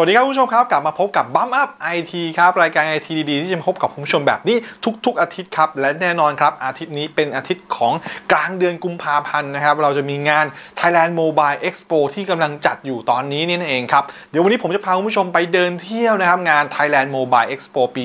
สวัสดีครับคุณผู้ชมครับ กลับมาพบกับบัมอัพไอทีครับ รายการไอทีดีๆ ที่จะมาพบกับคุณผู้ชมแบบนี้ทุก ๆ อาทิตย์ครับ และแน่นอนครับ อาทิตย์นี้เป็นอาทิตย์ของกลางเดือนกุมภาพันธ์นะครับ เราจะมีงาน Thailand Mobile Expo ที่กำลังจัดอยู่ตอนนี้นี่นั่นเองครับ เดี๋ยววันนี้ผมจะพาคุณผู้ชมไปเดินเที่ยวนะครับ งาน Thailand Mobile Expo ปี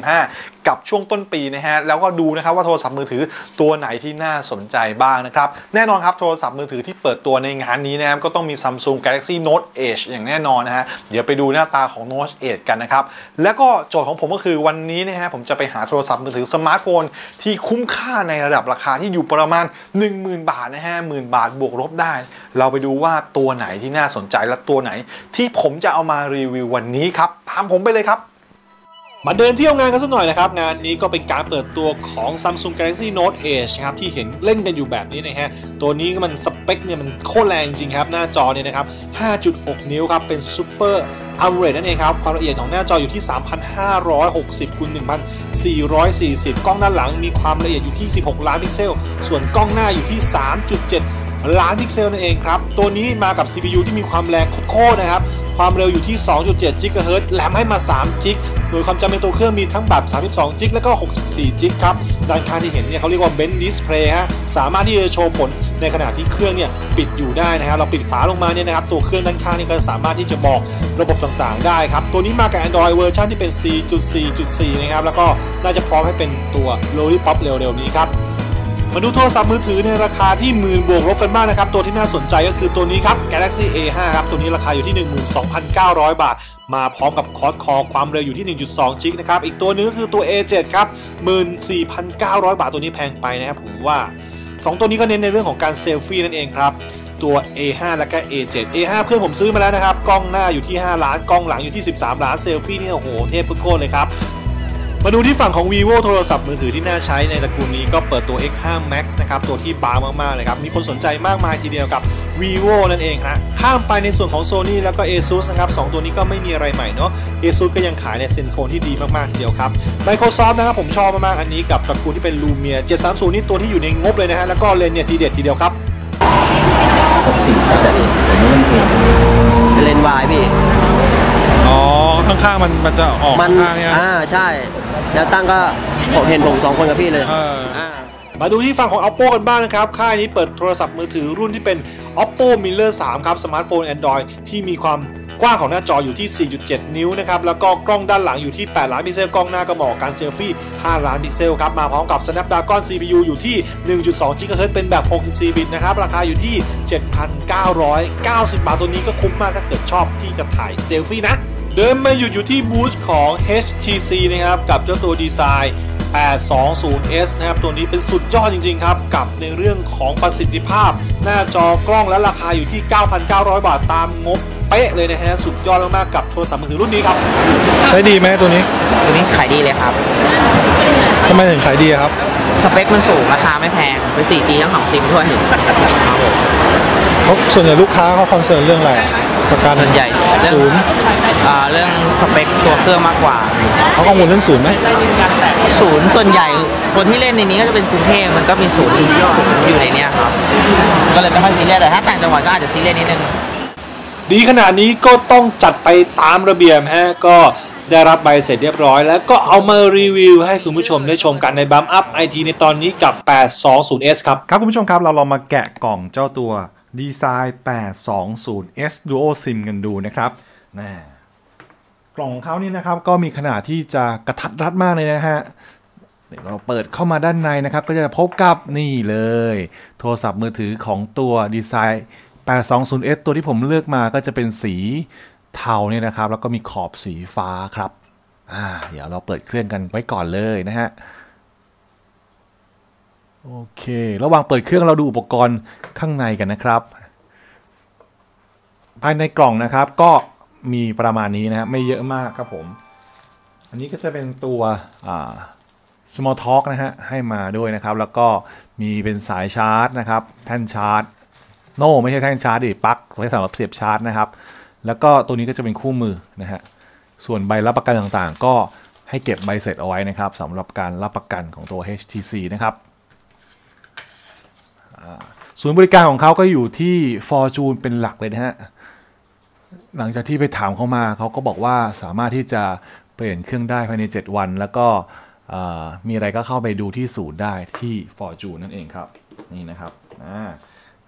2015 กับช่วงต้นปีนะฮะแล้วก็ดูนะครับว่าโทรศัพท์มือถือตัวไหนที่น่าสนใจบ้างนะครับแน่นอนครับโทรศัพท์มือถือที่เปิดตัวในงานนี้นะครับก็ต้องมี Samsung Galaxy Note Edge อย่างแน่นอนนะฮะเดี๋ยวไปดูหน้าตาของ Note Edge กันนะครับแล้วก็โจทย์ของผมก็คือวันนี้นะฮะผมจะไปหาโทรศัพท์มือถือสมาร์ทโฟน ที่คุ้มค่าในระดับราคาที่อยู่ประมาณ 10,000 บาทนะฮะหมื่นบาทบวกลบได้ เราไปดูว่าตัวไหนที่น่าสนใจและตัวไหน ที่ผมจะเอามารีวิววันนี้ครับตามผมไปเลยครับ มาเดินเที่ยวงานกันสักหน่อยนะครับ งานนี้ก็เป็นการเปิดตัวของ Samsung Galaxy Note Edge ครับที่เห็นเล่นกันอยู่แบบนี้นะฮะตัวนี้มันสเปคเนี่ยมันโคตรแรงจริงครับ หน้าจอเนี่ยนะครับ 5.6 นิ้วครับ เป็น Super AMOLED นั่นเองครับ ความละเอียดของหน้าจออยู่ที่ 3,560คูณ1,440 กล้องด้านหลังมีความละเอียดอยู่ที่ 16 ล้านพิกเซล ส่วนกล้องหน้าอยู่ที่ 3.7 ล้านพิกเซลนั่นเองครับ ตัวนี้มากับ CPU ที่มีความแรงโคตรนะครับ ความเร็วอยู่ที่ 2.7 GHz แรมให้มา 3 g โดยความจำเป็นตัวเครื่องมีทั้งแบบ 32 g แล้วก็ 64 g ครับด้านข้างที่เห็นเนี่ยเขาเรียกว่า Bench Display ฮะ สามารถที่จะโชว์ผลในขณะที่เครื่องเนี่ยปิดอยู่ได้นะครับเราปิดฝาลงมาเนี่ยนะครับ ตัวเครื่องด้านข้างนี่ก็สามารถที่จะบอกระบบต่างๆ ได้ครับ ตัวนี้มากับ Android เวอร์ชันที่เป็น 4.4.4 นะครับ แล้วก็น่าจะพร้อมให้เป็นตัว Lollipop เร็วๆนี้ครับ มาดูโทรศัพท์มือถือในราคาที่หมื่นบวกลบกันบ้างนะครับ ตัวที่น่าสนใจก็คือตัวนี้ครับ Galaxy A5 ครับ ตัวนี้ราคาอยู่ที่ 12,900 บาท มาพร้อมกับคอร์สคอความเร็วอยู่ที่ 1.2 ชิกนะครับ อีกตัวนึงก็คือตัว A7 ครับ 14,900 บาทตัวนี้แพงไปนะครับผมว่า2ตัวนี้ก็เน้นในเรื่องของการเซลฟี่นั่นเองครับตัว A5 และก็ A7 A5 เพื่อนผมซื้อมาแล้วนะครับ กล้องหน้าอยู่ที่ 5 ล้าน กล้องหลังอยู่ที่ 13 ล้าน เซลฟี่นี่โอ้โห เทพโคตรเลยครับ มาดูที่ฝั่งของ vivo โทรศัพท์มือถือที่น่าใช้ในตระกูลนี้ก็เปิดตัว X5 Max นะครับ ตัวที่บางมากๆเลยครับ มีคนสนใจมากมายทีเดียวกับ vivo นั่นเองฮะข้ามไปในส่วนของ Sony แล้วก็ ASUS นะครับสองตัวนี้ก็ไม่มีอะไรใหม่เนาะ ASUS ก็ยังขายในเซนโฟนที่ดีมากๆทีเดียวครับ Microsoft นะครับผมชอบมากๆอันนี้กับตระกูลที่เป็น Lumia 730 นี่ตัวที่อยู่ในงบเลยนะฮะ แล้วก็เลนส์เนี่ยทีเด็ดทีเดียวครับเป็นเลนวายพี่ อ๋อ ข้างๆมันมันจะออกมันข้างๆเนี่ยอ่าใช่ แล้วตั้งก็ผมเห็นผมสองคนกับพี่เลยเอออ่า มาดูที่ฝั่งของ Oppo กันบ้างนะครับ ค่ายนี้เปิดโทรศัพท์มือถือรุ่นที่เป็น Oppo Miller 3 ครับ สมาร์ทโฟน Android ที่มีความกว้างของหน้าจออยู่ที่ 4.7 นิ้วนะครับ แล้วก็กล้องด้านหลังอยู่ที่ 8 ล้านพิกเซล กล้องหน้าก็เหมาะกับการเซลฟี่ 5 ล้านพิกเซลครับ มาพร้อมกับ Snapdragon CPU อยู่ที่ 1.2 GHz เป็นแบบ 64 บิตนะครับ ราคาอยู่ที่ 7,990 บาท ตัวนี้ก็คุ้มมากถ้าเกิดชอบที่จะถ่ายเซลฟี่นะ เดินมาหยุดอยู่ที่บูธของ HTC นะครับ กับเจ้าตัวดีไซน์ 820S นะครับ ตัวนี้เป็นสุดยอดจริง ๆ ครับ กับในเรื่องของประสิทธิภาพ หน้าจอกล้องและราคาอยู่ที่ 9,900 บาทตามงบเป๊ะเลยนะฮะ สุดยอดมากๆกับโทรศัพท์มือถือรุ่นนี้ครับ ใช้ดีไหมตัวนี้ตัวนี้ขายดีเลยครับทำไมถึงขายดีอะครับ สเปคมันสูงราคาไม่แพงเป็น 4G ทั้งสองซิมด้วยครับผมเขาส่วนใหญ่ลูกค้าเขาคอนเซิร์นเรื่องอะไรกับการส่วนใหญ่เรื่อง ศูนย์อ่าเรื่องสเปคตัวเครื่องมากกว่า เขากังวลเรื่องศูนย์ไหมศูนย์ส่วนใหญ่คนที่เล่นในนี้ก็จะเป็นกรุงเทพมันก็มีศูนย์ศูนย์อยู่ในเนี้ยครับ ก็เลยไม่ค่อยซีเรียสแต่ถ้าต่างจังหวัดก็อาจจะซีเรียสนิดนึงดีขนาดนี้ก็ต้องจัดไปตามระเบียบฮะก็ได้รับใบเสร็จเรียบร้อย แล้วก็เอามารีวิวให้คุณผู้ชมได้ชมกันในบัมอัพไอทีในตอนนี้กับ 820S ครับ ครับคุณผู้ชมครับเราลองมาแกะกล่องเจ้าตัว ดีไซน์ 820S Duo SIM กันดูนะครับนะกล่องของเขานี่นะครับก็มีขนาดที่จะกระทัดรัดมากเลยนะฮะเดี๋ยวเราเปิดเข้ามาด้านในนะครับ ก็จะพบกับนี่เลย โทรศัพท์มือถือของตัวดีไซน์ 820S ตัวที่ผมเลือกมาก็จะเป็นสีเทาเนี่ยนะครับ แล้วก็มีขอบสีฟ้าครับ อ่า เดี๋ยวเราเปิดเครื่องกันไว้ก่อนเลยนะฮะ โอเค ระหว่างเปิดเครื่องเราดูอุปกรณ์ข้างในกันนะครับ ภายในกล่องนะครับก็มีประมาณนี้นะไม่เยอะมากครับผม อันนี้ก็จะเป็นตัว small talk นะฮะ ให้มาด้วยนะครับ แล้วก็มีเป็นสายชาร์จนะครับ แท่นชาร์จ โน่ไม่ใช่แท่นชาร์จดิปลั๊กไว้สำหรับเสียบชาร์จนะครับ แล้วก็ตัวนี้ก็จะเป็นคู่มือนะฮะ ส่วนใบรับประกันต่างๆ ก็ให้เก็บใบเสร็จเอาไว้นะครับสำหรับการรับประกันของตัว HTC นะครับ ศูนย์บริการของเขาก็อยู่ที่ Fortune เป็นหลักเลยนะฮะ หลังจากที่ไปถามเขามาเขาก็บอกว่าสามารถที่จะเปลี่ยนเครื่องได้ภายใน 7 วัน แล้วก็มีอะไรก็เข้าไปดูที่ศูนย์ได้ที่ Fortune นั่นเองครับ นี่นะครับอ่า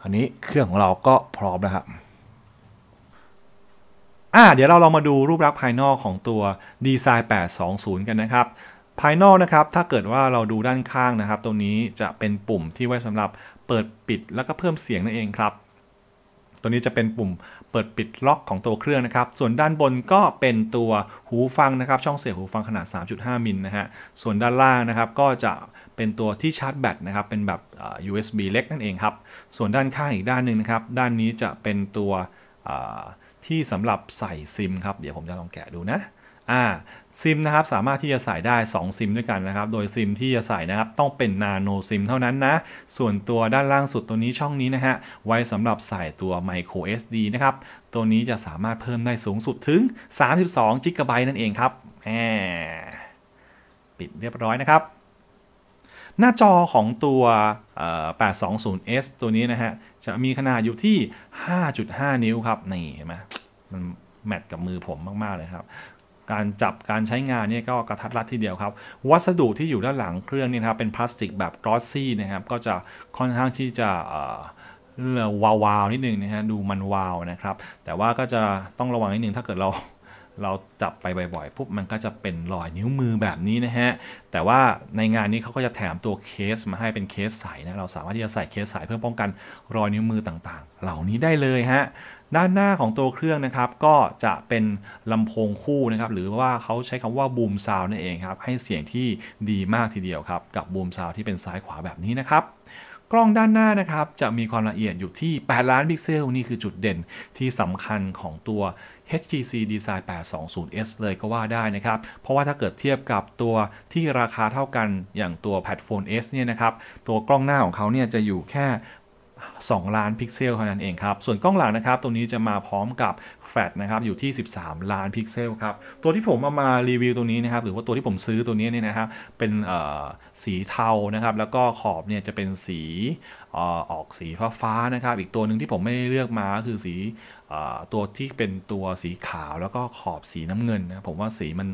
คราวนี้เครื่องของเราก็พร้อมแล้วครับอ่าเดี๋ยวเราลองมาดูรูปลักษณ์ภายนอกของตัว Design 820 กันนะครับ ภายนอกนะครับ ถ้าเกิดว่าเราดูด้านข้างนะครับ ตรงนี้จะเป็นปุ่มที่ไว้สำหรับเปิดปิดแล้วก็เพิ่มเสียงนั่นเองครับ ตัวนี้จะเป็นปุ่มเปิดปิดล็อกของตัวเครื่องนะครับ ส่วนด้านบนก็เป็นตัวหูฟังนะครับ ช่องเสียบหูฟังขนาด 3.5 มิลนะฮะ ส่วนด้านล่างนะครับก็จะเป็นตัวที่ชาร์จแบตนะครับ เป็นแบบ USB เล็กนั่นเองครับ ส่วนด้านข้างอีกด้านหนึ่งนะครับ ด้านนี้จะเป็นตัวที่สำหรับใส่ซิมครับ เดี๋ยวผมจะลองแกะดูนะ อ่าซิมนะครับสามารถที่จะใส่ได้ 2 ซิมด้วยกันนะครับ โดยซิมที่จะใส่นะครับต้องเป็นนาโนซิมเท่านั้นนะ ส่วนตัวด้านล่างสุดตัวนี้ช่องนี้นะฮะ ไว้สำหรับใส่ตัว micro SD นะครับ ตัวนี้จะสามารถเพิ่มได้สูงสุดถึง 32 g b นั่นเองครับแหมปิดเรียบร้อยนะครับ หน้าจอของตัวเอ่อ 820S ตัวนี้นะฮะ จะมีขนาดอยู่ที่ 5.5 นิ้วครับ นี่เห็นไหมมันแมทกับมือผมมาก ๆ เลยครับ การจับการใช้งานเนี่ยก็กระทัดรัดทีเดียวครับ วัสดุที่อยู่ด้านหลังเครื่องนี่นะครับเป็นพลาสติกแบบกรอสซี่นะครับก็จะค่อนข้างที่จะเอ่าววาวๆนิดนึงนะฮะดูมันวาวนะครับ แต่ว่าก็จะต้องระวังนิดนึงถ้าเกิดเรา เราจับไปบ่อยๆปุ๊บมันก็จะเป็นรอยนิ้วมือแบบนี้นะฮะ แต่ว่าในงานนี้เขาก็จะแถมตัวเคสมาให้เป็นเคสใสนะ เราสามารถที่จะใส่เคสใสเพื่อป้องกันรอยนิ้วมือต่างๆ เหล่านี้ได้เลยฮะ ด้านหน้าของตัวเครื่องนะครับ ก็จะเป็นลำโพงคู่นะครับ หรือว่าเขาใช้คำว่าบูมซาวนั่นเองครับ ให้เสียงที่ดีมากทีเดียวครับ กับบูมซาวที่เป็นซ้ายขวาแบบนี้นะครับกล้องด้านหน้านะครับ จะมีความละเอียดอยู่ที่ 8 ล้านพิกเซล นี่คือจุดเด่นที่สำคัญของตัว HTC Design 820S เลยก็ว่าได้นะครับ เพราะว่าถ้าเกิดเทียบกับตัวที่ราคาเท่ากันอย่างตัว Pad Phone S เนี่ยนะครับ ตัวกล้องหน้าของเขาเนี่ยจะอยู่แค่ 2 ล้านพิกเซลเท่านั้นเองครับ ส่วนกล้องหลังนะครับ ตัวนี้จะมาพร้อมกับแฟลชนะครับอยู่ที่ 13 ล้านพิกเซลครับ ตัวที่ผมเอามารีวิวตัวนี้นะครับ หรือว่าตัวที่ผมซื้อตัวนี้เนี่ยนะครับ เป็นสีเทานะครับ แล้วก็ขอบเนี่ยจะเป็นสีออกสีฟ้าๆนะครับ อีกตัวหนึ่งที่ผมไม่ได้เลือกมาก็คือสีตัวที่เป็นตัวสีขาวแล้วก็ขอบสีน้ำเงินนะผมว่าสีมัน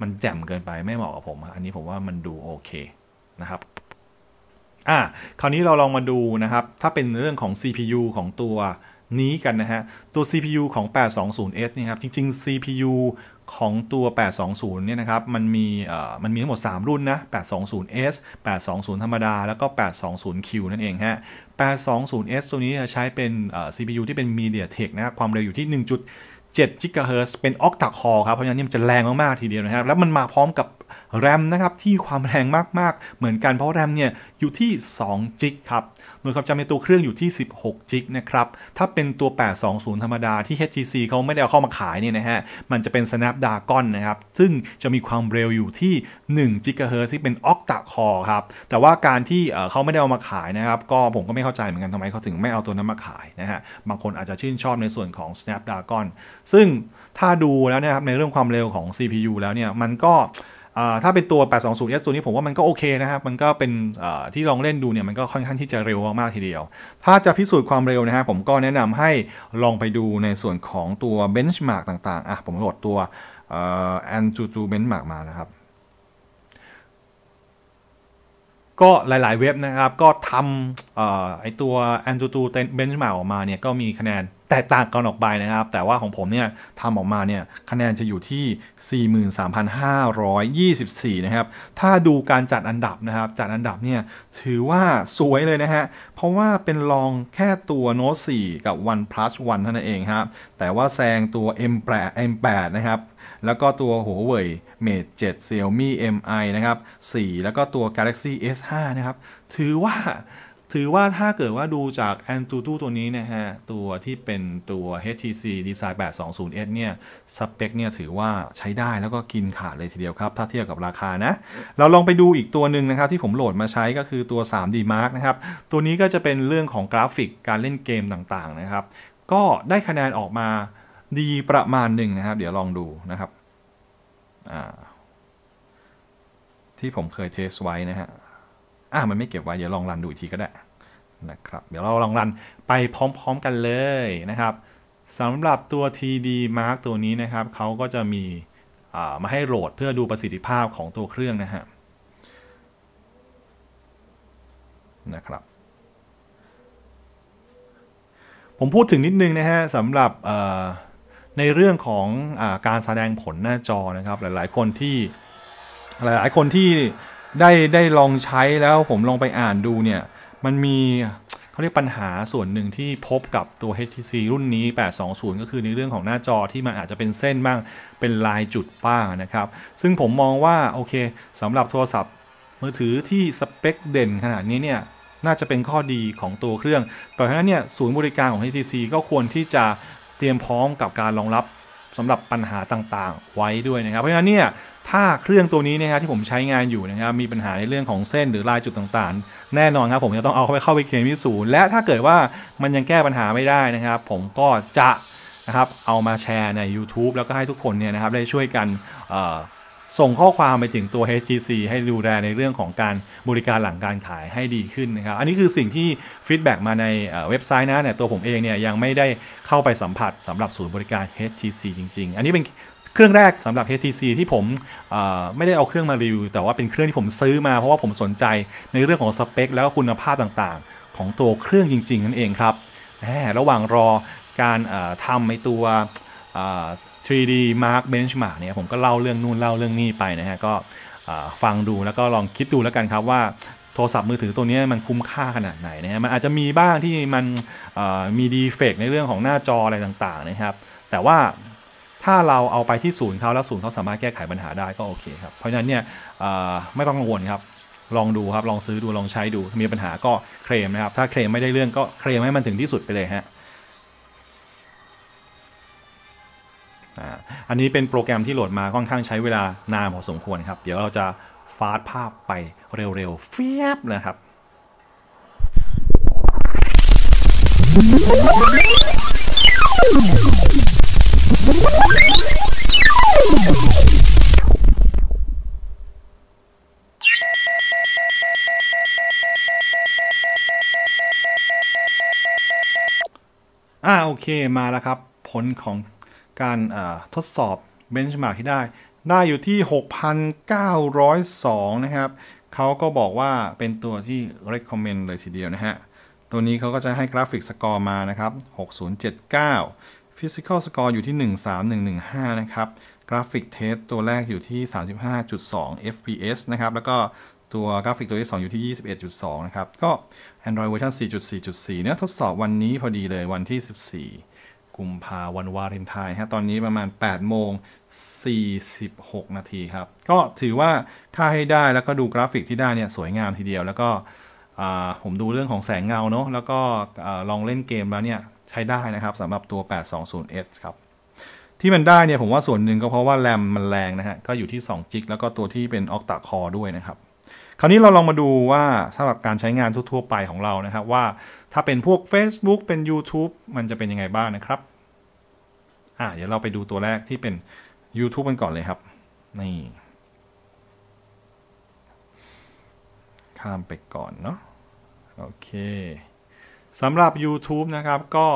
มันแจ่มเกินไปไม่เหมาะกับผม อันนี้ผมว่ามันดูโอเคนะครับ อะคราวนี้เราลองมาดูนะครับ ถ้าเป็นเรื่องของ CPU ของตัวนี้กันนะฮะ ตัว CPU ของ 820S นี่ครับ จริง ๆ CPU ของตัว 820 เนี่ยนะครับ มันมีมันมีทั้งหมด 3 รุ่นนะ 820S 820 ธรรมดา แล้วก็ 820Q นั่นเองฮะ 820S ตัวนี้จะใช้เป็น CPU ที่เป็น MediaTek นะคความเร็วอยู่ที่ 1.7 GHz เป็น Octa Core ครับ เพราะฉะนั้นมันจะแรงมาก ๆ ทีเดียวนะครับ แล้วมันมาพร้อมกับแรมนะครับ ที่ความแรงมาก ๆ เหมือนกันเพราะแรมเนี่ยอยู่ที่2 g ิกครับโดยความจำในตัวเครื่องอยู่ที่ 16 g ิกนะครับ ถ้าเป็นตัว 820 ธรรมดาที่ HTC เขาไม่ได้เอาเข้ามาขายเนี่ยนะฮะมันจะเป็น Snapdragon นะครับ ซึ่งจะมีความเร็วอยู่ที่1 GHz ที่เป็น Octa Core ครับแต่ว่าการที่เอ่อเขาไม่ได้เอามาขายนะครับ ก็ผมก็ไม่เข้าใจเหมือนกันทำไมเขาถึงไม่เอาตัวนั้นมาขายนะฮะบางคนอาจจะชื่นชอบในส่วนของ Snapdragon ซึ่งถ้าดูแล้วเนี่ยครับในเรื่องความเร็วของ CPU แล้วเนี่ยมันก็ถ้าเป็นตัว 820S ตัวนี้ผมว่ามันก็โอเคนะครับ มันก็เป็นที่ลองเล่นดูเนี่ยมันก็ค่อนข้างที่จะเร็วมากๆทีเดียว ถ้าจะพิสูจน์ความเร็วนะฮะผมก็แนะนำให้ลองไปดูในส่วนของตัว benchmark ต่างๆ อะผมโหลดตัว Antutu benchmark มานะครับ ก็หลายๆเว็บนะครับ ก็ทำเอ่อไอตัว Antutu Benchmark ออกมาเนี่ยก็มีคะแนน แตกต่างกันออกไปนะครับ แต่ว่าของผมเนี่ยทำออกมาเนี่ยคะแนนจะอยู่ที่ 43,524 นะครับ ถ้าดูการจัดอันดับนะครับ จัดอันดับเนี่ยถือว่าสวยเลยนะฮะ เพราะว่าเป็นรองแค่ตัว Note 4กับ OnePlus 1เท่านั้นเองครับ แต่ว่าแซงตัว M8 M8 นะครับแล้วก็ตัว Huawei Mate 7 Xiaomi Mi นะครับ 4 แล้วก็ตัว Galaxy S5 นะครับ ถือว่า ถือว่าถ้าเกิดว่าดูจาก Antutu ตัวนี้นะฮะ ตัวที่เป็นตัว HTC Design 820S เนี่ย สเปคเนี่ยถือว่าใช้ได้แล้วก็กินขาดเลยทีเดียวครับ ถ้าเทียบกับราคานะ เราลองไปดูอีกตัวหนึ่งนะครับ ที่ผมโหลดมาใช้ก็คือตัว 3D Mark นะครับ ตัวนี้ก็จะเป็นเรื่องของกราฟิกการเล่นเกมต่างๆนะครับ ก็ได้คะแนนออกมาดีประมาณหนึ่งนะครับ เดี๋ยวลองดูนะครับ ที่ผมเคยเทสไว้นะฮะ อะมันไม่เก็บไว้ เดี๋ยวลองรันดูอีกทีก็ได้นะครับ เดี๋ยวเราลองรันไปพร้อม ๆ กันเลยนะครับสำหรับตัว TD Mark ตัวนี้นะครับเขาก็จะมีมาให้โหลดเพื่อดูประสิทธิภาพของตัวเครื่องนะฮะนะครับ ผมพูดถึงนิดนึงนะฮะสำหรับในเรื่องของอการแสดงผลหน้าจอนะครับ หลายๆ คนที่หลายๆคนที่ ได้ได้ลองใช้แล้วผมลองไปอ่านดูเนี่ย มันมีเขาเรียกปัญหาส่วนหนึ่งที่พบกับตัว HTC รุ่นนี้ 820 ก็คือในเรื่องของหน้าจอที่มันอาจจะเป็นเส้นบ้าง เป็นลายจุดบ้างนะครับ ซึ่งผมมองว่าโอเคสำหรับโทรศัพท์มือถือที่สเปคเด่นขนาดนี้เนี่ยน่าจะเป็นข้อดีของตัวเครื่อง แต่ฉะนั้นเนี่ยศูนย์บริการของ HTC ก็ควรที่จะเตรียมพร้อมกับการรองรับสำหรับปัญหาต่างๆ ไว้ด้วยนะครับ เพราะฉะนั้นเนี่ย ถ้าเครื่องตัวนี้นะครับที่ผมใช้งานอยู่นะครับมีปัญหาในเรื่องของเส้นหรือลายจุดต่างๆ แน่นอนครับผมจะต้องเอาเข้าไปเข้าไปเคลมที่ศูนย์และถ้าเกิดว่ามันยังแก้ปัญหาไม่ได้นะครับ ผมก็จะนะครับเอามาแชร์ใน YouTube แล้วก็ให้ทุกคนเนี่ยนะครับได้ช่วยกันส่งข้อความไปถึงตัว HTC ให้ดูแลในเรื่องของการบริการหลังการขายให้ดีขึ้นนะครับ อันนี้คือสิ่งที่ฟีดแบ็กมาในเว็บไซต์นะเนี่ยตัวผมเองเนี่ยยังไม่ได้เข้าไปสัมผัสสำหรับศูนย์บริการ HTC จริง ๆ อันนี้เป็น เครื่องแรกสำหรับ HTC ที่ผมไม่ได้เอาเครื่องมารีวิวแต่ว่าเป็นเครื่องที่ผมซื้อมาเพราะว่าผมสนใจในเรื่องของสเปค แล้วคุณภาพต่างๆ ของตัวเครื่องจริง ๆ นั่นเองครับระหว่างรอการทำในตัว 3D Mark Benchmark เนี่ยผมก็เล่าเรื่องนู่นเล่าเรื่องนี้ไปนะฮะก็ฟังดูแล้วก็ลองคิดดูแล้วกันครับว่าโทรศัพท์มือถือตัวนี้มันคุ้มค่าขนาดไหนนะฮะมันอาจจะมีบ้างที่มันมีดีเฟกในเรื่องของหน้าจออะไรต่างๆนะครับ แต่ว่า ถ้าเราเอาไปที่ศูนย์เขาแล้วศูนย์เขาสามารถแก้ไขปัญหาได้ก็โอเคครับ เพราะฉะนั้นเนี่ยไม่ต้องกังวลครับ ลองดูครับ ลองซื้อดูลองใช้ดู มีปัญหาก็เคลมนะครับ ถ้าเคลมไม่ได้เรื่องก็เคลมให้มันถึงที่สุดไปเลยฮะอันนี้เป็นโปรแกรมที่โหลดมาค่อนข้างใช้เวลานานพอสมควรครับ เดี๋ยวเราจะฟาดภาพไปเร็วๆเฟียบนะครับ อ่าโอเคมาแล้วครับ ผลของการทดสอบเบนช์มาร์กที่ได้ ได้อยู่ที่ 6,902 นะครับ เขาก็บอกว่าเป็นตัวที่ recommend เลยทีเดียวนะฮะ ตัวนี้เขาก็จะให้กราฟิกสกอร์มานะครับ 6079 Physical Score อยู่ที่ 13115 นะครับกราฟิกเทสตัวแรกอยู่ที่ 35.2 fps นะครับ แล้วก็ตัวกราฟิกตัวที่ 2 อยู่ที่ 21.2 นะครับ ก็ Android เวอร์ชัน4.4.4 เนี่ยทดสอบวันนี้พอดีเลยวันที่ 14 กุมภาวันวาเลนไทน์ฮะ ตอนนี้ประมาณ 8 โมง 46 นาทีครับ ก็ถือว่าค่าให้ได้แล้วก็ดูกราฟิกที่ได้เนี่ยสวยงามทีเดียว แล้วก็ผมดูเรื่องของแสงเงาเนาะ แล้วก็ลองเล่นเกมแล้วเนี่ย ใช้ได้นะครับสำหรับตัว 820S ครับ ที่มันได้เนี่ยผมว่าส่วนหนึ่งก็เพราะว่าแรมมันแรงนะฮะ ก็อยู่ที่2จิกแล้วก็ตัวที่เป็น Octa Core ด้วยนะครับ คราวนี้เราลองมาดูว่าสำหรับการใช้งานทั่วๆไปของเรานะครับ ว่าถ้าเป็นพวก Facebook เป็น YouTube มันจะเป็นยังไงบ้างนะครับอ่าเดี๋ยวเราไปดูตัวแรกที่เป็น YouTube กันก่อนเลยครับ นี่ ข้ามไปก่อนเนาะโอเค สำหรับ YouTube นะครับก็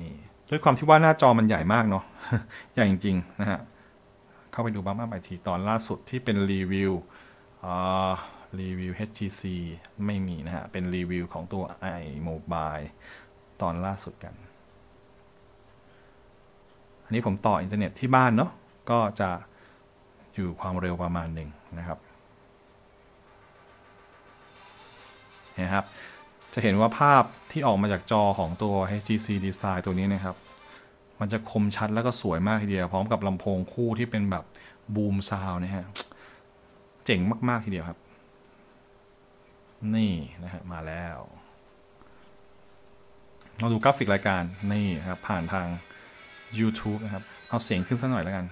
นี่ด้วยความที่ว่าหน้าจอมันใหญ่มากเนาะใหญ่จริงๆนะฮะเข้าไปดูบ้างมาไปทีตอนล่าสุดที่เป็นรีวิวรีวิว HTC ไม่มีนะฮะ เป็นรีวิวของตัว iMobile ตอนล่าสุดกัน อันนี้ผมต่ออินเทอร์เน็ตที่บ้านเนาะก็จะอยู่ความเร็วประมาณหนึ่งนะครับนะครับ จะเห็นว่าภาพที่ออกมาจากจอของตัว HTC Design ตัวนี้นะครับ มันจะคมชัดแล้วก็สวยมากทีเดียว พร้อมกับลำโพงคู่ที่เป็นแบบบูมซาวนะฮะ เจ๋งมาก ๆ ทีเดียวครับ นี่นะฮะมาแล้ว เราดูกราฟิกรายการ นี่ครับ ผ่านทาง YouTube นะครับ เอาเสียงขึ้นสักหน่อยแล้วกัน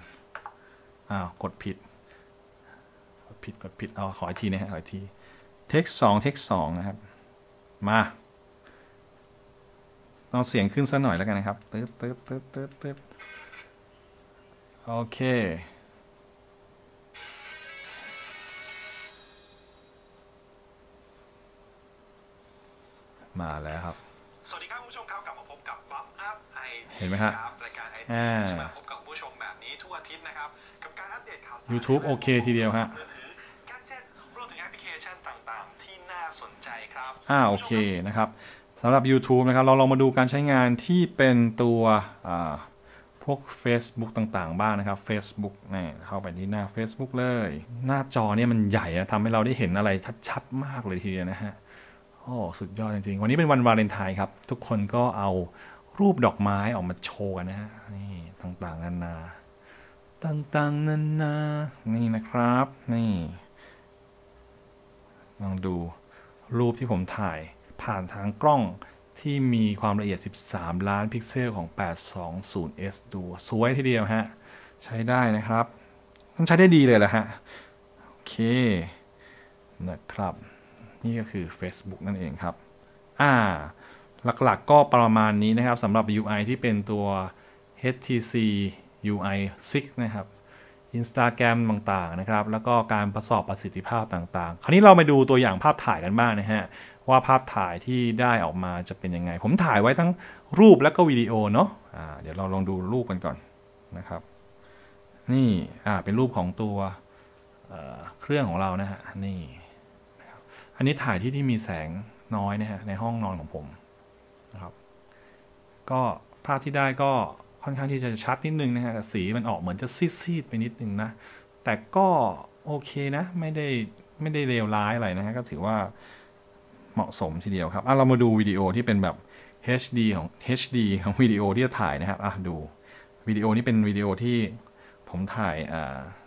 อ้าว กดผิด กดผิด กดผิด เอาขออีกทีนะฮะ ขออีกที เทคสองเทคสองนะครับ มาเอาเสียงขึ้นสักหน่อยแล้วกันนะครับตึ๊ดตึ๊ดตึ๊ดตึ๊ดตึ๊ดโอเค มาแล้วครับ สวัสดีครับคุณผู้ชมครับกลับมาพบกับบัฟอัพไอทห็นไหมฮะรายการ IT อ่าจะมาพบกับผู้ชมแบบนี้ทุกอาทิตย์นะครับ กับการอัปเดตข่าวสาร YouTube โอเคทีเดียวฮะ อ่าโอเคนะครับสำหรับ YouTube นะครับ เราลองมาดูการใช้งานที่เป็นตัวอ่าพวก Facebook ต่างๆ บ้างนะครับ Facebook นี่เข้าไปที่หน้า Facebook เลย หน้าจอเนี่ยมันใหญ่นะทำให้เราได้เห็นอะไรชัดๆ มากเลยทีเดียวนะฮะโอ้สุดยอดจริงๆ วันนี้เป็นวันวาเลนไทน์ครับ ทุกคนก็เอารูปดอกไม้ออกมาโชว์กันนะฮะนี่ต่างๆ นานาต่างๆ นานานี่นะครับ นี่ลองดู รูปที่ผมถ่ายผ่านทางกล้องที่มีความละเอียด 13 ล้านพิกเซลของ 820s ดู สวยทีเดียวฮะ ใช้ได้นะครับ มันใช้ได้ดีเลยแหละฮะ โอเค นะครับ นี่ก็คือ Facebook นั่นเองครับ อ่า หลักๆก็ประมาณนี้นะครับสำหรับ UI ที่เป็นตัว HTC UI 6 นะครับ Instagram ต่างๆนะครับ แล้วก็การประสอบประสิทธิภาพต่างๆ คราวนี้เรามาดูตัวอย่างภาพถ่ายกันบ้างนะฮะว่าภาพถ่ายที่ได้ออกมาจะเป็นยังไง ผมถ่ายไว้ทั้งรูปและก็วิดีโอเนาะอ่าเดี๋ยวเราลองดูรูปกันก่อนนะครับ นี่อ่าเป็นรูปของตัวเเครื่องของเรานะฮะนี่อันนี้ถ่ายที่ที่มีแสงน้อยนะฮะในห้องนอนของผมนะครับ ก็ภาพที่ได้ก็ ค่อนข้างที่จะชัดนิดนึงนะฮะสีมันออกเหมือนจะซีดๆไปนิดนึงนะ แต่ก็โอเคนะ ไม่ได้ไม่ได้เลวร้ายอะไรนะฮะก็ถือว่าเหมาะสมทีเดียวครับอะเรามาดูวิดีโอที่เป็นแบบ HD ของ HD ของวิดีโอที่จะถ่ายนะครับอะดูวิดีโอนี้เป็นวิดีโอที่ผมถ่าย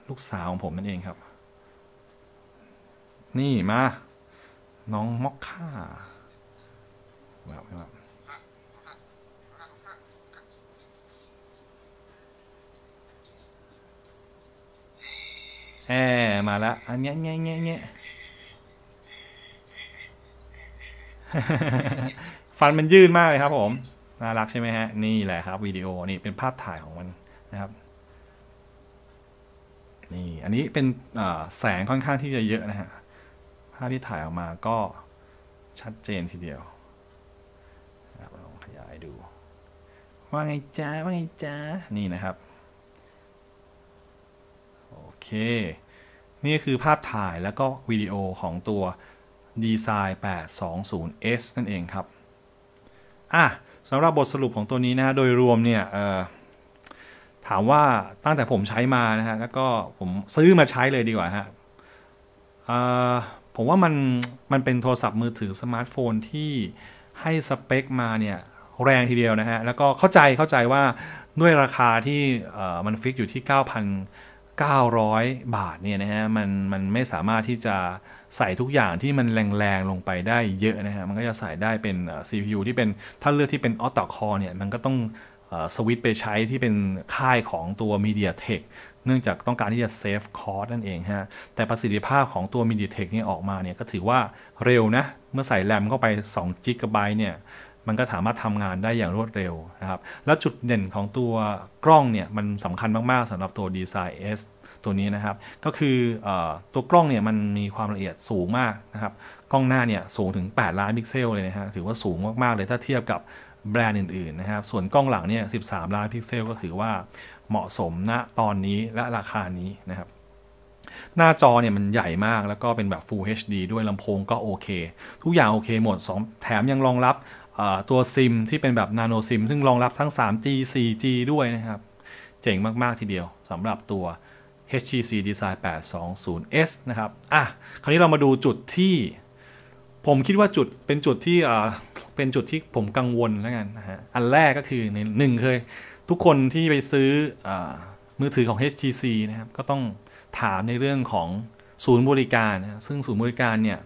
ลูกสาวของผมนั่นเองครับ นี่มา น้องมอกค่าแบบแบบ แอมาละอันเนี้ยเงี้ยเงี้ยเงี้ยฟันมันยืดมากเลยครับผม น่ารักใช่ไหมฮะ นี่แหละครับวิดีโอนี่เป็นภาพถ่ายของมันนะครับ นี่อันนี้เป็นแสงค่อนข้างที่จะเยอะนะฮะ ภาพที่ถ่ายออกมาก็ชัดเจนทีเดียวนะครับลองขยายดู ว่าไงจ้าว่าไงจ้านี่นะครับ เค นี่คือภาพถ่ายแล้วก็วิดีโอของตัว Design 820S นั่นเองครับอะสำหรับบทสรุปของตัวนี้นะโดยรวมเนี่ยถามว่าตั้งแต่ผมใช้มานะฮะแล้วก็ผมซื้อมาใช้เลยดีกว่าฮะผมว่ามันมันเป็นโทรศัพท์มือถือสมาร์ทโฟนที่ให้สเปคมาเนี่ยแรงทีเดียวนะฮะ แล้วก็เข้าใจเข้าใจว่าด้วยราคาที่มันฟิกอยู่ที่ 900 บาทเนี่ยนะฮะมันมันไม่สามารถที่จะใส่ทุกอย่างที่มันแรงๆลงไปได้เยอะนะฮะมันก็จะใส่ได้เป็น CPU ที่เป็นถ้าเลือกที่เป็น Octa Core เนี่ยมันก็ต้องสวิตไปใช้ที่เป็นค่ายของตัว MediaTek เนื่องจากต้องการที่จะเซฟคอร์สนั่นเองฮะ แต่ประสิทธิภาพของตัว MediaTek เนี่ยออกมาเนี่ยก็ถือว่าเร็วนะ เมื่อใส่แรมเข้าไป2 g b เนี่ย มันก็สามารถทำงานได้อย่างรวดเร็วนะครับ แล้วจุดเด่นของตัวกล้องเนี่ยมันสำคัญมาก ๆสำหรับตัว dsi S ตัวนี้นะครับ ก็คืออตัวกล้องเนี่ยมันมีความละเอียดสูงมากนะครับ กล้องหน้าเนี่ยสูงถึง 8 ล้านพิกเซลเลยนะฮะถือว่าสูงมาก ๆ เลยถ้าเทียบกับแบรนด์อื่น ๆ นะครับ ส่วนกล้องหลังเนี่ย 13 ล้านพิกเซลก็ถือว่าเหมาะสมณตอนนี้และราคานี้นะครับหน้าจอเนี่ยมันใหญ่มากแล้วก็เป็นแบบ Full HD ด้วยลำโพงก็โอเค ทุกอย่างโอเคหมด 2 แถมยังรองรับ ตัวซิมที่เป็นแบบนาโนซิมซึ่งรองรับทั้ง 3G 4G ด้วยนะครับ เจ๋งมาก ๆ ทีเดียวสำหรับตัว HTC Design 820S นะครับ อะ คราวนี้เรามาดูจุดที่ ผมคิดว่าจุดเป็นจุดที่เป็นจุดที่ผมกังวลแล้วกันนะฮะ อันแรกก็คือในหนึ่งเคย ทุกคนที่ไปซื้ออมือถือของ HTC นะครับ ก็ต้องถามในเรื่องของศูนย์บริการนะซึ่งศูนย์บริการเนี่ย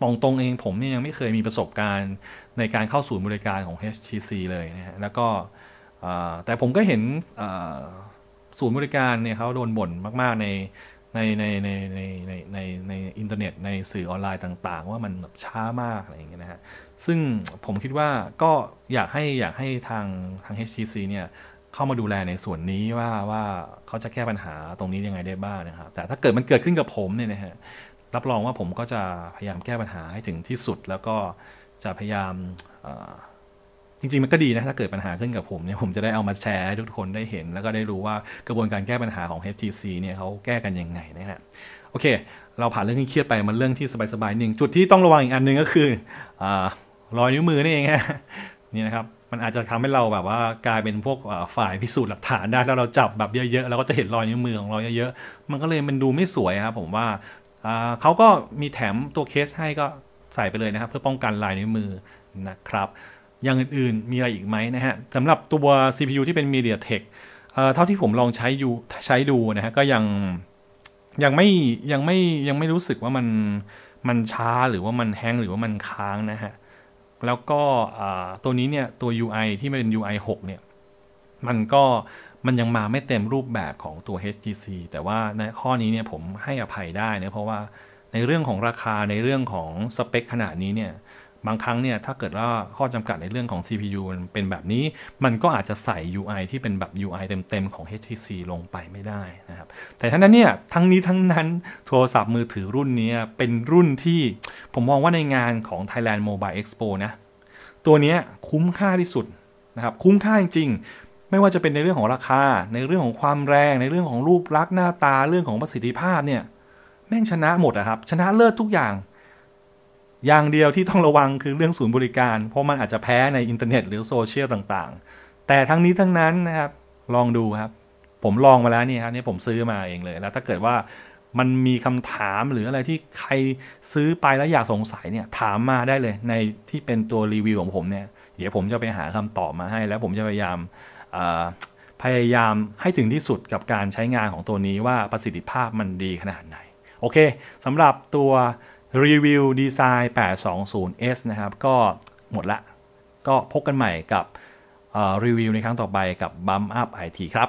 ตรงตรงๆเองผมเนี่ยยังไม่เคยมีประสบการณ์ในการเข้าศูนย์บริการของ HTC เลยนะฮะแล้วก็แต่ผมก็เห็นศูนย์บริการเนี่ยเขาโดนบ่นมาก ๆ ในในในในในในในในอินเทอร์เน็ตในสื่อออนไลน์ต่างๆ ว่ามันแบบช้ามากอะไรอย่างเงี้ยนะฮะซึ่งผมคิดว่าก็อยากให้อยากให้ทางทาง HTC เนี่ยเข้ามาดูแลในส่วนนี้ว่าว่าเขาจะแก้ปัญหาตรงนี้ยังไงได้บ้างนะครับแต่ถ้าเกิดมันเกิดขึ้นกับผมเนี่ยนะฮะ รับรองว่าผมก็จะพยายามแก้ปัญหาให้ถึงที่สุด แล้วก็จะพยายามจริงๆ มันก็ดีนะ ถ้าเกิดปัญหาขึ้นกับผมเนี่ยผมจะได้เอามาแชร์ให้ทุกคนได้เห็น แล้วก็ได้รู้ว่ากระบวนการแก้ปัญหาของ HTC เนี่ยเขาแก้กันยังไงนะฮะโอเค เราผ่านเรื่องที่เครียดไปมันเรื่องที่สบายๆหนึ่งจุดที่ต้องระวังอีกอันหนึ่งก็คืออรอยนิ้วมือนี่เองฮะนี่นะครับมันอาจจะทำให้เราแบบว่ากลายเป็นพวกฝ่ายพิสูจน์หลักฐานได้แล้วเราจับแบบเยอะๆเราก็จะเห็นรอยนิ้วมือของเราเยอะๆมันก็เลยมันดูไม่สวยครับผมว่า เขาก็มีแถมตัวเคสให้ก็ใส่ไปเลยนะครับ เพื่อป้องกันลายนิ้วมือนะครับ อย่างอื่นๆมีอะไรอีกไหมนะฮะสำหรับตัว CPU ที่เป็น MediaTek เท่าที่ผมลองใช้อยู่ใช้ดูนะฮะก็ยังยังไม่ยังไม่ยังไม่รู้สึกว่ามันมันช้าหรือว่ามันแห้งหรือว่ามันค้างนะฮะ แล้วก็ตัวนี้เนี่ยตัว UI ที่เป็น UI 6 เนี่ย มันก็ มันยังมาไม่เต็มรูปแบบของตัว HTC แต่ว่าในข้อนี้เนี่ยผมให้อภัยได้นะเพราะว่าในเรื่องของราคาในเรื่องของสเปคขนาดนี้เนี่ยบางครั้งเนี่ยถ้าเกิดว่าข้อจำกัดในเรื่องของ CPU มันเป็นแบบนี้ มันก็อาจจะใส่ UI ที่เป็นแบบ UI เต็มๆ ของ HTC ลงไปไม่ได้นะครับ แต่ทั้งนั้นเนี่ยทั้งนี้ทั้งนั้นโทรศัพท์มือถือรุ่นนี้เป็นรุ่นที่ผมมองว่าในงานของ Thailand Mobile Expo นะ ตัวนี้คุ้มค่าที่สุดนะครับ คุ้มค่าจริงๆ ไม่ว่าจะเป็นในเรื่องของราคา ในเรื่องของความแรง ในเรื่องของรูปลักษณ์หน้าตาเรื่องของประสิทธิภาพเนี่ยแม่งชนะหมดอะครับ ชนะเลิศทุกอย่าง อย่างเดียวที่ต้องระวังคือเรื่องศูนย์บริการ เพราะมันอาจจะแพ้ในอินเทอร์เน็ตหรือโซเชียลต่างๆ แต่ทั้งนี้ทั้งนั้นนะครับลองดูครับ ผมลองมาแล้วนี่ครับนี่ผมซื้อมาเองเลย แล้วถ้าเกิดว่ามันมีคำถามหรืออะไรที่ใครซื้อไปแล้วอยากสงสัยเนี่ยถามมาได้เลยในที่เป็นตัวรีวิวของผมเนี่ยเดี๋ยวผมจะไปหาคำตอบมาให้ แล้วผมจะพยายาม พยายามให้ถึงที่สุดกับการใช้งานของตัวนี้ว่าประสิทธิภาพมันดีขนาดไหน โอเคสำหรับตัวรีวิวดีไซน์ 820S นะครับ ก็หมดละ ก็พบกันใหม่กับรีวิวในครั้งต่อไปกับ Bump Up IT ครับ